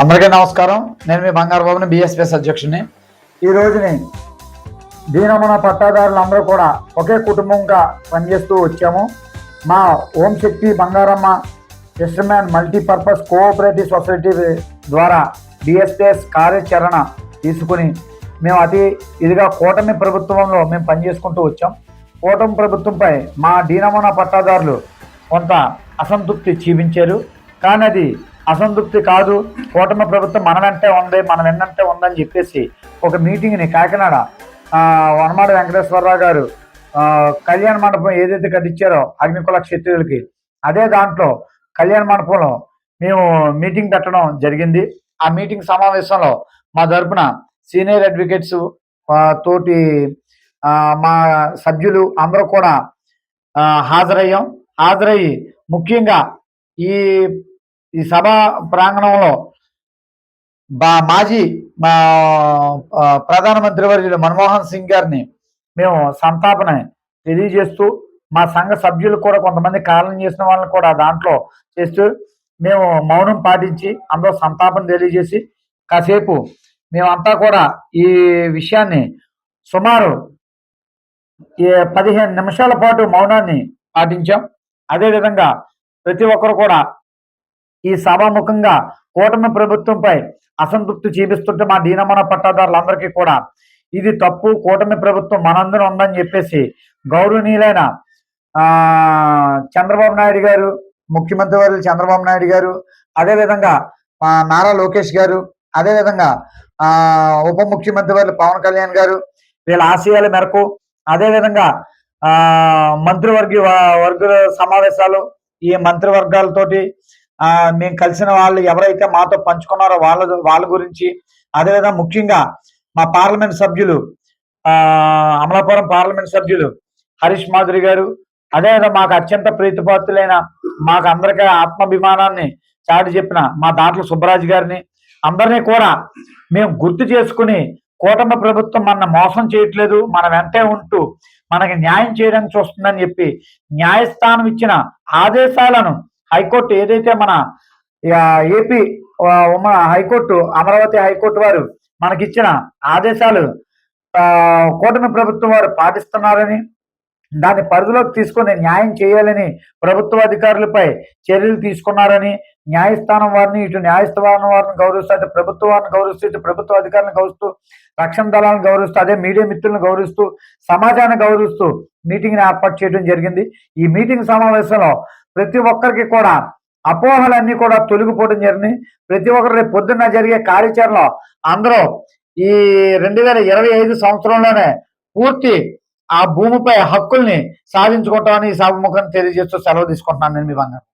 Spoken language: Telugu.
అందరికీ నమస్కారం. నేను మీ బంగారు బాబుని బిఎస్పిఎస్ అధ్యక్షుడిని. ఈ రోజుని దీనమన పట్టాదారులందరూ కూడా ఒకే కుటుంబంగా పనిచేస్తూ వచ్చాము. మా Om Shakti Bangaramma fisherman multipurpose cooperative society ద్వారా బిఎస్పిఎస్ కార్యాచరణ తీసుకుని మేము అతి ఇదిగా కూటమి ప్రభుత్వంలో మేము పనిచేసుకుంటూ వచ్చాం. కూటమి ప్రభుత్వంపై మా దీనమన పట్టాదారులు కొంత అసంతృప్తి చూపించారు. కానీ అది అసంతృప్తి కాదు. కూటమి ప్రభుత్వం మన వెంటే ఉంది మన వెన్నంటే ఉందని చెప్పేసి ఒక మీటింగ్ని కాకినాడ వనమాడ వెంకటేశ్వరరావు గారు కళ్యాణ మండపం ఏదైతే కట్టించారో అగ్నికుల క్షత్రియులకి అదే దాంట్లో కళ్యాణ మండపంలో మేము మీటింగ్ పెట్టడం జరిగింది. ఆ మీటింగ్ సమావేశంలో మా తరపున సీనియర్ అడ్వకేట్స్ తోటి మా సభ్యులు అందరూ కూడా హాజరయ్యాం. హాజరయ్యి ముఖ్యంగా ఈ ఈ సభా ప్రాంగణంలో బా మాజీ మా ప్రధానమంత్రి వర్యులు మన్మోహన్ సింగ్ గారిని మేము సంతాపన తెలియజేస్తూ మా సంఘ సభ్యులు కూడా కొంతమంది కాలం చేసిన వాళ్ళని కూడా దాంట్లో చేస్తూ మేము మౌనం పాటించి అందరూ సంతాపన తెలియజేసి కాసేపు మేమంతా కూడా ఈ విషయాన్ని సుమారు ఈ పదిహేను నిమిషాల పాటు మౌనాన్ని పాటించాం. అదేవిధంగా ప్రతి ఒక్కరు కూడా ఈ సభాముఖంగా కూటమి ప్రభుత్వంపై అసంతృప్తి చూపిస్తుంటే మా దీనమన పట్టాదారులందరికీ కూడా ఇది తప్పు. కూటమి ప్రభుత్వం మనందరం ఉందని చెప్పేసి గౌరవనీయులైన చంద్రబాబు నాయుడు గారు ముఖ్యమంత్రి వర్యులు చంద్రబాబు నాయుడు గారు అదేవిధంగా నారా లోకేష్ గారు అదేవిధంగా ఉప ముఖ్యమంత్రి వర్యులు పవన్ కళ్యాణ్ గారు వీళ్ళ ఆశయాల మేరకు అదేవిధంగా మంత్రివర్గ వర్గ సమావేశాలు ఈ మంత్రివర్గాలతోటి మేము కలిసిన వాళ్ళు ఎవరైతే మాతో పంచుకున్నారో వాళ్ళ వాళ్ళ గురించి అదేవిధంగా ముఖ్యంగా మా పార్లమెంట్ సభ్యులు ఆ అమలాపురం పార్లమెంట్ సభ్యులు హరీష్ మాధురి గారు అదేవిధంగా మాకు అత్యంత ప్రీతిపాత్రులైన మాకు అందరికీ ఆత్మాభిమానాన్ని చాటి చెప్పిన మా దాంట్లో సుబ్బరాజు గారిని అందరినీ కూడా మేము గుర్తు చేసుకుని కూటమి ప్రభుత్వం మన మోసం చేయట్లేదు మన వెంటే ఉంటూ మనకి న్యాయం చేయడానికి చూస్తుందని చెప్పి న్యాయస్థానం ఇచ్చిన ఆదేశాలను హైకోర్టు ఏదైతే మన ఏపీ ఆ, ఉమ హైకోర్టు అమరావతి హైకోర్టు వారు మనకిచ్చిన ఆదేశాలు కూటమి ప్రభుత్వం వారు పాటిస్తున్నారని దాన్ని పరిధిలోకి తీసుకొని న్యాయం చేయాలని ప్రభుత్వ అధికారులపై చర్యలు తీసుకున్నారని న్యాయస్థానం వారిని ఇటు న్యాయస్థానం వారిని గౌరవిస్తూ అటు ప్రభుత్వ వారిని గౌరవిస్తూ ఇటు ప్రభుత్వ అధికారులను గౌరవిస్తూ రక్షణ దళాలను గౌరవిస్తూ అదే మీడియా మిత్రులను గౌరవిస్తూ సమాజాన్ని గౌరవిస్తూ మీటింగ్ని ఏర్పాటు చేయడం జరిగింది. ఈ మీటింగ్ సమావేశంలో ప్రతి ఒక్కరికి కూడా అపోహలన్నీ కూడా తొలగిపోవడం జరిగింది. ప్రతి ఒక్కరు రేపు పొద్దున్న జరిగే కార్యాచరణలో అందరూ ఈ రెండు వేల ఇరవై ఐదు సంవత్సరంలోనే పూర్తి ఆ భూమిపై హక్కుల్ని సాధించుకుంటామని ఈ సభముఖం తెలియజేస్తూ సెలవు తీసుకుంటున్నాను నేను మీ బంగారు.